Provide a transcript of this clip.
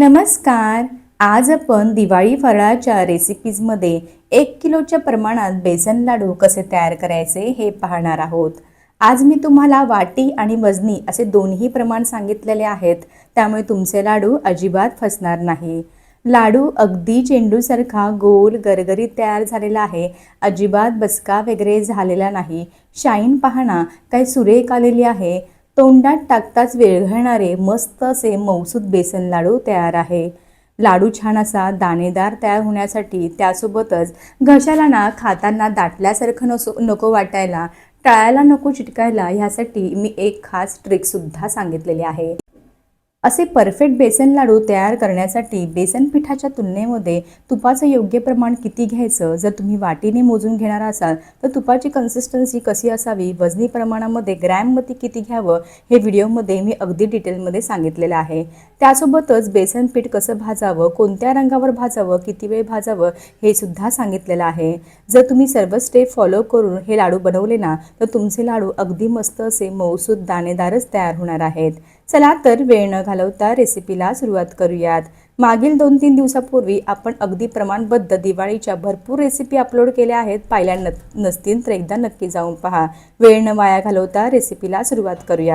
नमस्कार. आज आपण दिवाळी फराळाच्या रेसिपीजमध्ये एक किलोच्या प्रमाणात बेसन लाडू कसे तयार करायचे हे पाहणार आहोत. आज मी तुम्हाला वाटी आणि वजनी असे दोन्ही प्रमाण सांगितलेले आहेत. त्यामुळे तुमचे लाडू अजिबात फसणार नाही. लाडू अगदी चेंडूसारखा गोल गरगरीत तयार झालेला आहे. अजिबात बसका वगैरे झालेला नाही. शाईन पाहणा काय सुरेख आलेली आहे. तोंडात टाकताच वेळघळणारे मस्त असे मौसूद बेसन लाडू तयार आहे. लाडू छान असा दाणेदार तयार होण्यासाठी त्यासोबतच घशाला ना खाताना दाटल्यासारखं नसो नको वाटायला टाळायला नको चिटकायला ह्यासाठी मी एक खास ट्रिकसुद्धा सांगितलेली आहे. असे परफेक्ट बेसन लाडू तयार करण्यासाठी बेसन पिठाच्या तुलनेमध्ये तुपाचं योग्य प्रमाण किती घ्यायचं? जर तुम्ही वाटीने मोजून घेणार असाल तर तुपाची कन्सिस्टन्सी कशी असावी? वजनी प्रमाणामध्ये ग्रॅममध्ये किती घ्यावं? हे व्हिडिओमध्ये मी अगदी डिटेलमध्ये सांगितलेलं आहे. त्यासोबतच बेसन पीठ कसं भाजावं? कोणत्या रंगावर भाजावं? किती वेळ भाजावं? हे सुद्धा सांगितलेलं आहे. जर तुम्ही सर्व स्टेप फॉलो करून हे लाडू बनवले ना तर तुमचे लाडू अगदी मस्त असे मऊसूद दाणेदारच तयार होणार आहेत. चला तर वेळ न घालवता रेसिपीला सुरुवात करूयात. मागील दोन तीन दिवसापूर्वी आपण अगदी प्रमाणबद्ध दिवाळीच्या भरपूर रेसिपी अपलोड केल्या आहेत. पाहिल्या न नसतील तर एकदा नक्की जाऊन पहा. वेळ न वाया घालवता रेसिपीला सुरुवात करूया.